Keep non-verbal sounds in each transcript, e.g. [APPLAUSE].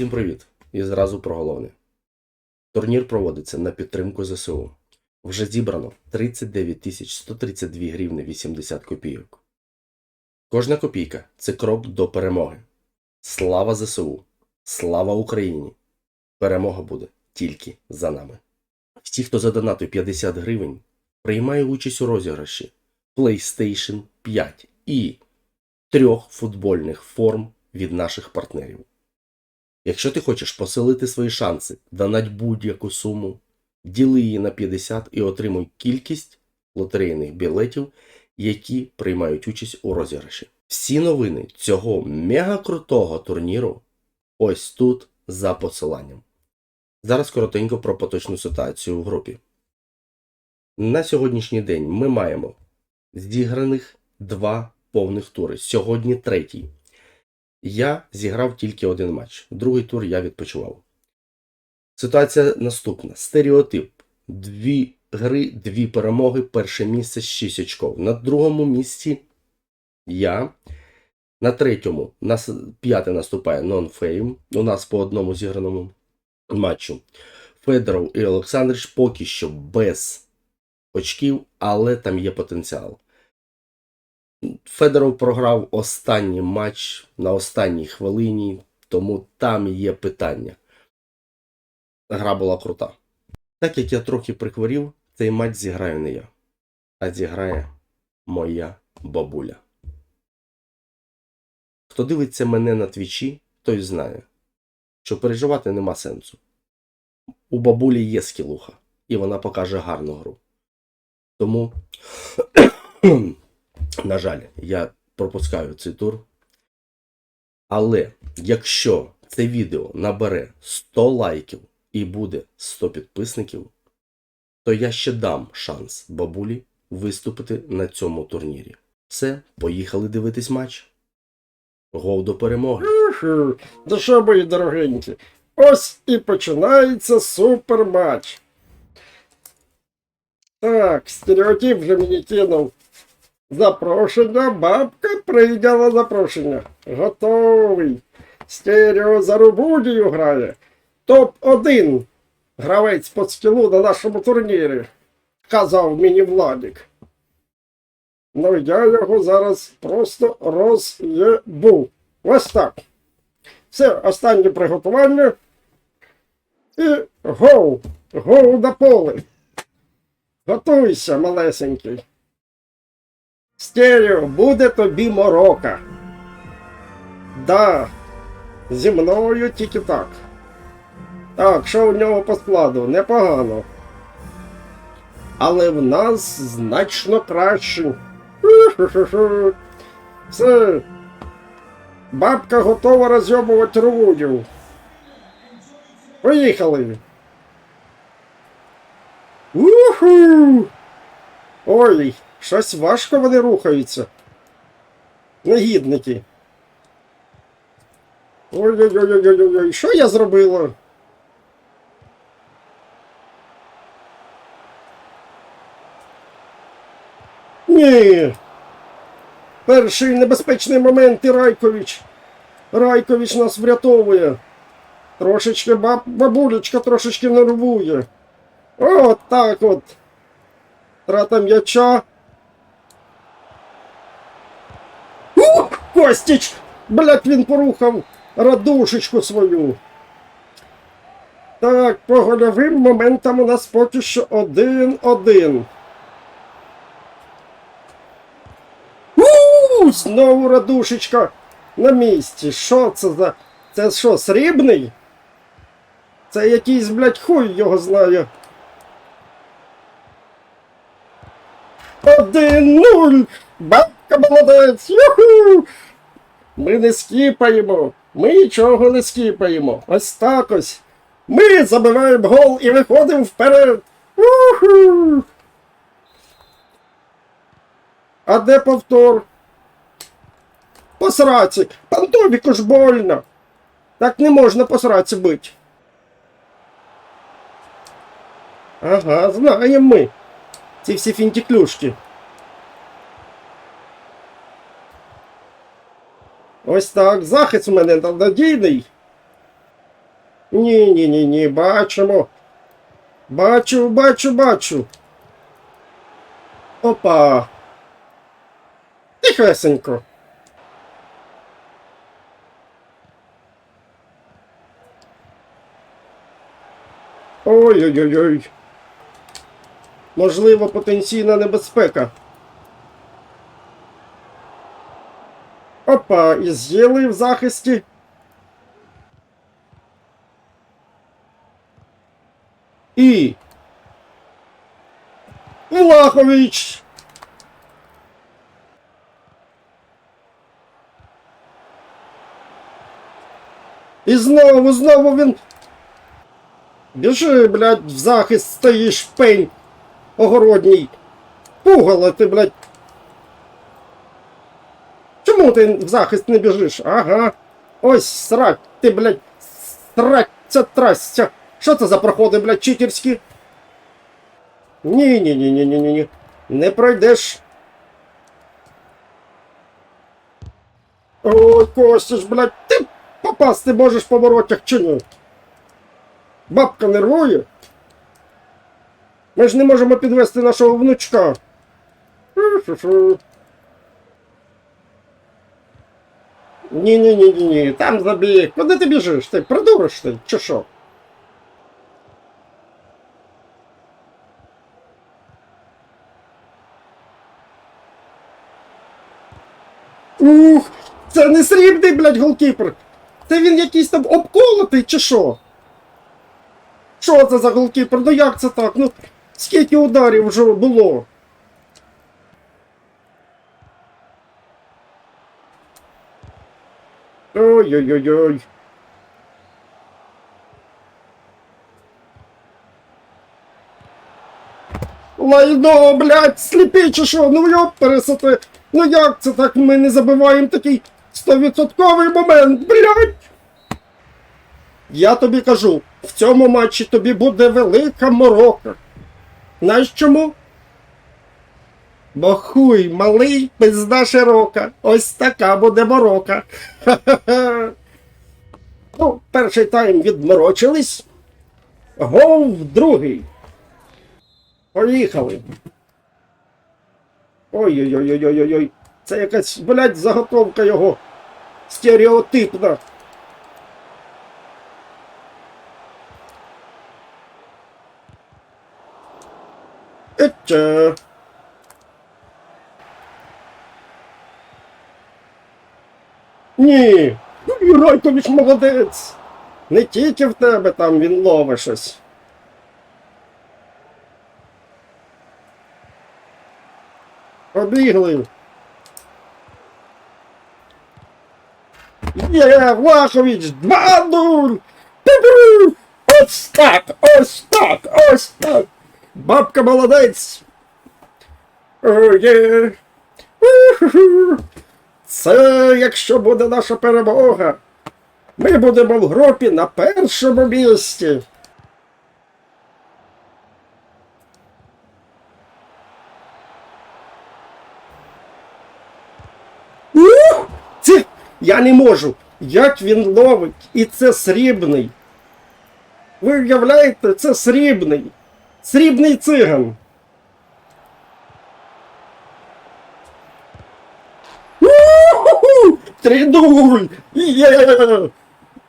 Всім привіт! І зразу про головне. Турнір проводиться на підтримку ЗСУ. Вже зібрано 39 132 гривни 80 копійок. Кожна копійка це крок до перемоги. Слава ЗСУ! Слава Україні! Перемога буде тільки за нами. Всі, хто задонатив 50 гривень, приймає участь у розіграші PlayStation 5 і трьох футбольних форм від наших партнерів. Якщо ти хочеш посилити свої шанси, донать будь-яку суму, діли її на 50 і отримуй кількість лотерейних білетів, які приймають участь у розіграші. Всі новини цього мега крутого турніру ось тут за посиланням. Зараз коротенько про поточну ситуацію в групі. На сьогоднішній день ми маємо зіграних два повних тури. Сьогодні третій. Я зіграв тільки один матч. Другий тур я відпочивав. Ситуація наступна: стереотип. Дві гри, дві перемоги, перше місце 6 очков. На другому місці я. На третьому нас п'яте наступає нонфейм. У нас по одному зіграному матчу. Федоров і Олександрич поки що без очків, але там є потенціал. Федоров програв останній матч на останній хвилині, тому там є питання. Гра була крута. Так як я трохи прихворів, цей матч зіграю не я, а зіграє моя бабуля. Хто дивиться мене на твічі, той знає, що переживати нема сенсу. У бабулі є скілуха, і вона покаже гарну гру. Тому, на жаль, я пропускаю цей тур. Але якщо це відео набере 100 лайків і буде 100 підписників, то я ще дам шанс бабулі виступити на цьому турнірі. Все, поїхали дивитись матч. Гов до перемоги. Ну що, мої дорогенькі, ось і починається суперматч. Так, стереотип вже мені кинув. Запрошення, бабка прийняла запрошення. Готовий. Стерео за Рубудію грає. Топ-1 гравець по скілу на нашому турнірі. Казав мені Владик. Ну я його зараз просто роз'єбу. Ось так. Все, останнє приготування. І гоу! Гоу на поле. Готуйся, малесенький. Стерео, буде тобі морока. Да, зі мною тільки так. Так, що у нього по складу? Непогано. Але в нас значно краще. [LAUGHS] Все. Бабка готова розйобувати рулю. Поїхали. Уху! Ой, щось важко вони рухаються. Негідники. Ой-ой-ой-ой-ой-ой, що я зробила? Ні. Перший небезпечний момент і Райкович. Райкович нас врятовує. Трошечки баб... бабулечка трошечки нервує. От так от. Трата м'яча. Ух, Костіч! Блять, він порухав радушечку свою. Так, по гольовим моментам у нас поки що один-один. У, знову радушечка на місці. Що це за. Це що, срібний? Це якийсь, блядь, хуй його знає. Один нуль! Бабка молодець! Юху! Ми не скіпаємо. Ми нічого не скіпаємо. Ось так ось. Ми забиваємо гол і виходимо вперед. Уху! А де повтор? По сраці. Пантовіку ж больно. Так не можна по сраці бить. Ага, знаємо ми. Ці всі фінтіклюшки. Ось так. Захист у мене надійний. Ні, ні, ні, ні, бачимо. Бачу, бачу, бачу. Опа. Тихесенько. Ой-ой-ой-ой. Можливо, потенційна небезпека. Опа, і з'їли в захисті. І. Влахович! І знову, знову він. Біжи, блядь, в захист стоїш пень огородній. Пугало ти, блядь. Чому ти в захист не біжиш? Ага. Ось срать, ти, блядь, сраться трастя. Що це за проходи, блядь, читерські? Ні, ні, ні, ні, ні, ні, ні. Не пройдеш. Ой, Костя ж, блядь, ти попасти можеш по воротях чи ні? Бабка нервує. Ми ж не можемо підвести нашого внучка. Фу-фу-фу. Ні, ні, ні, ні, ні, там забіг. Куди ти біжиш? Ти придуриш ти, чи що? Ух, це не срібний, блядь, голкіпер. Це він якийсь там обколотий, чи що? Що це за голкіпер? Ну як це так? Ну скільки ударів вже було? Ой-ой-ой-ой. Лайно, блядь, сліпі чи що? Ну йоп. Ну як це так? Ми не забиваємо такий стовідсотковий момент, блядь. Я тобі кажу, в цьому матчі тобі буде велика морока. Знаєш чому? Бо хуй малий, пизда широка. Ось така буде морока. Ха-ха-ха. [LAUGHS] Ну, перший тайм відморочились. Гол другий. Поїхали. Ой-ой-ой-ой-ой-ой. Це якась, блядь, заготовка його стереотипна. Етче. Ні. Юрайкович молодець. Не тільки в тебе там він ловить щось. Побігли. Є, Влахович, 2-0! Пу-пу! Ось так, ось так, ось так. Бабка молодець. О, є. Це якщо буде наша перемога. Ми будемо в групі на першому місці. Ух! Це я не можу. Як він ловить? І це срібний. Ви уявляєте, це срібний. Срібний циган. У-ху-ху! Є!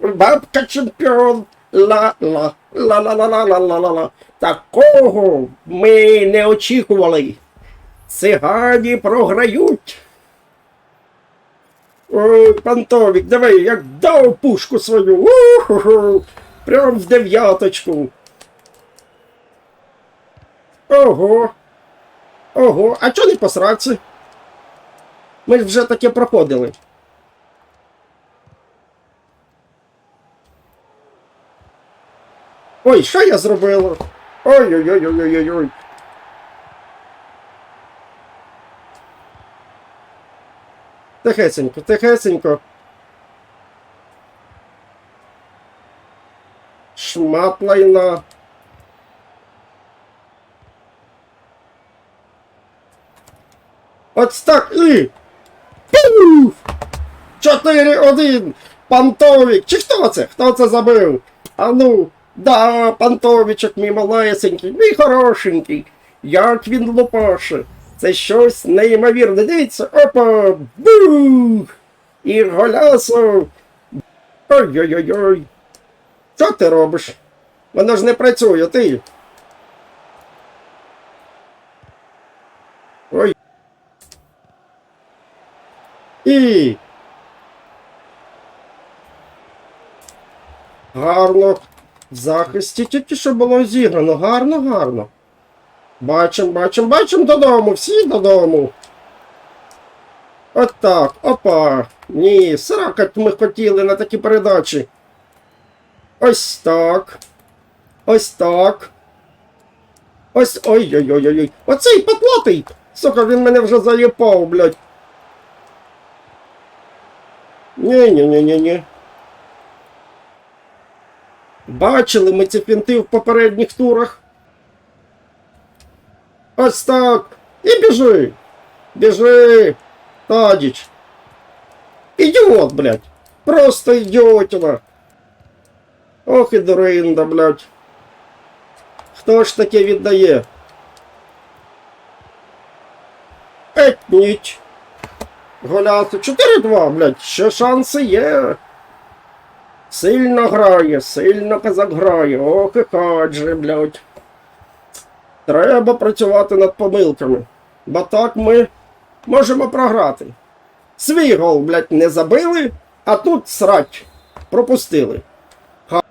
Бабка чемпіон! Ла-ла, ла-ла-ла-ла-ла-ла-ла. Такого ми не очікували. Цигані програють. Ой, Пантовік, давай, як дав пушку свою. У-ху-ху. Прям в дев'яточку. Ого. Ого, а чого не по сраці? Ми ж вже таке проходили. Ой, що я зробила? Ой-ой-ой-ой-ой-ой. Тихесенько, тихесенько. Шмат лайна. Ось так і. Пуф! 4-1! Пантовік! Чи хто це? Хто це забив? А ну, да, пантовичок мій малесенький, мій хорошенький. Як він лупаше. Це щось неймовірне. Дивіться, опа, бух! І голясо. Ой-ой-ой-ой. Що ти робиш? Воно ж не працює, ти. Ой. І. Гарно. В захисті тільки що було зіграно. Гарно, гарно. Бачим, бачим, бачим додому, всі додому. От так, опа. Ні, сракать ми хотіли на такі передачі. Ось так. Ось так. Ось ой-ой-ой-ой. Оцей потлатий! Сука, він мене вже заїпав, блядь. Ні-ні-ні-ні-ні. Бачили ми ці фінти в попередніх турах. Ось так. І біжи. Біжи. Тадіч. Ідіот, блядь. Просто ідіотіна. Ох і дуринда, блядь. Хто ж таке віддає? Еть ніч. Голяти 4-2, блядь, ще шанси є. Сильно грає, сильно казак грає. Ох і кадже, блядь. Треба працювати над помилками. Бо так ми можемо програти. Свій гол, блядь, не забили, а тут срать. Пропустили.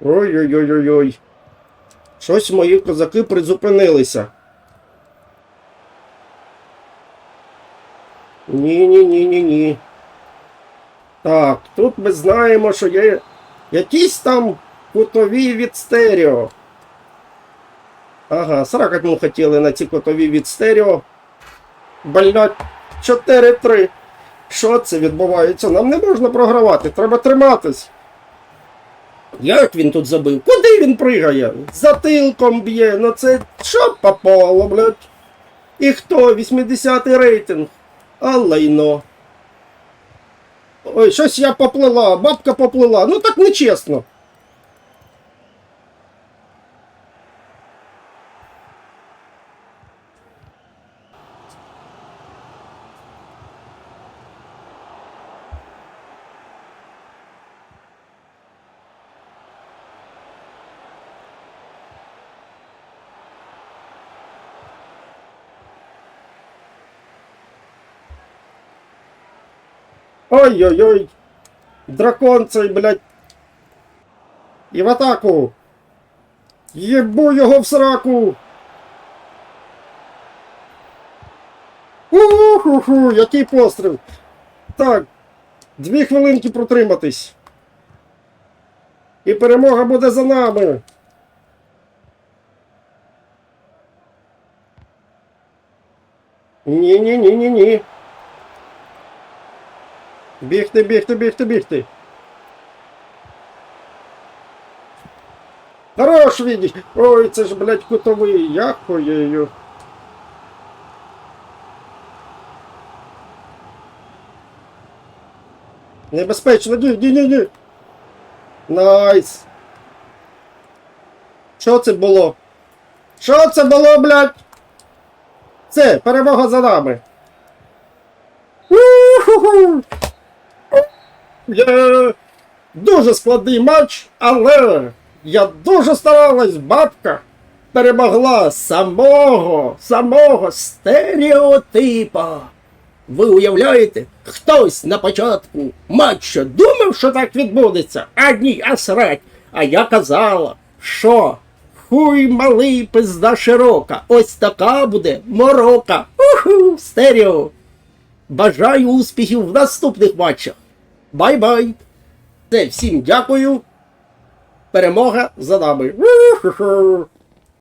Ой-ой-ой-ой-ой. Щось мої козаки призупинилися. Ні-ні-ні-ні-ні. Так, тут ми знаємо, що є якісь там кутові від стерео. Ага, сракать ми хотіли на ці кутові від стерео. Блять, 4-3. Що це відбувається? Нам не можна програвати, треба триматись. Як він тут забив? Куди він пригає? Затилком б'є, ну це що попало, блядь? І хто? 80-й рейтинг. А лайно. Ой, щось я поплила, бабка поплила. Ну так нечесно. Ой-ой-ой. Дракон цей, блядь. І в атаку. Єбу його в сраку. Уху-ху, який постріл. Так. Дві хвилинки протриматись. І перемога буде за нами. Ні-ні-ні-ні-ні. Бігти, бігти, бігти, бігти. Хорош відіч! Ой, це ж, блядь, кутовий, яхоєю. Небезпечно, ні, ні. Найс. Що це було? Що це було, блядь? Це, перемога за нами. У-ху-ху! Я... Дуже складний матч, але я дуже старалась, бабка перемогла самого, самого стереотипа. Ви уявляєте, хтось на початку матчу думав, що так відбудеться, а ні, а срать. А я казала, що хуй малий пизда широка. Ось така буде морока. Уху, стерео. Бажаю успіхів в наступних матчах. Бай-бай. Це всім дякую. Перемога за нами.